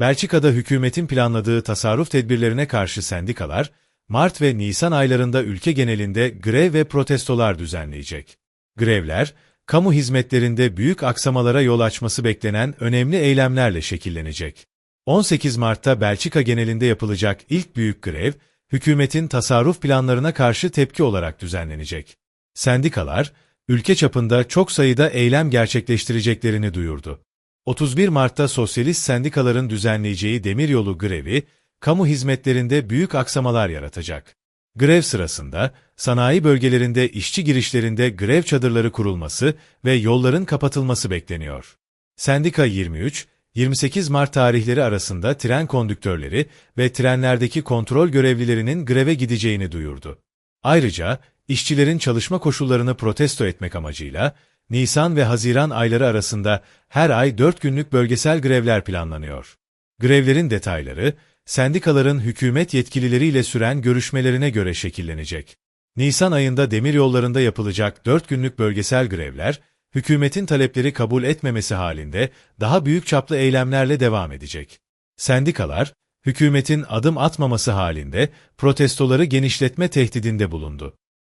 Belçika'da hükümetin planladığı tasarruf tedbirlerine karşı sendikalar, Mart ve Nisan aylarında ülke genelinde grev ve protestolar düzenleyecek. Grevler, kamu hizmetlerinde büyük aksamalara yol açması beklenen önemli eylemlerle şekillenecek. 18 Mart'ta Belçika genelinde yapılacak ilk büyük grev, hükümetin tasarruf planlarına karşı tepki olarak düzenlenecek. Sendikalar, ülke çapında çok sayıda eylem gerçekleştireceklerini duyurdu. 31 Mart'ta sosyalist sendikaların düzenleyeceği demiryolu grevi, kamu hizmetlerinde büyük aksamalar yaratacak. Grev sırasında, sanayi bölgelerinde işçi girişlerinde grev çadırları kurulması ve yolların kapatılması bekleniyor. Sendika 23, 28 Mart tarihleri arasında tren kondüktörleri ve trenlerdeki kontrol görevlilerinin greve gideceğini duyurdu. Ayrıca, işçilerin çalışma koşullarını protesto etmek amacıyla, Nisan ve Haziran ayları arasında her ay 4 günlük bölgesel grevler planlanıyor. Grevlerin detayları, sendikaların hükümet yetkilileriyle süren görüşmelerine göre şekillenecek. Nisan ayında demiryollarında yapılacak 4 günlük bölgesel grevler, hükümetin talepleri kabul etmemesi halinde daha büyük çaplı eylemlerle devam edecek. Sendikalar, hükümetin adım atmaması halinde protestoları genişletme tehdidinde bulundu.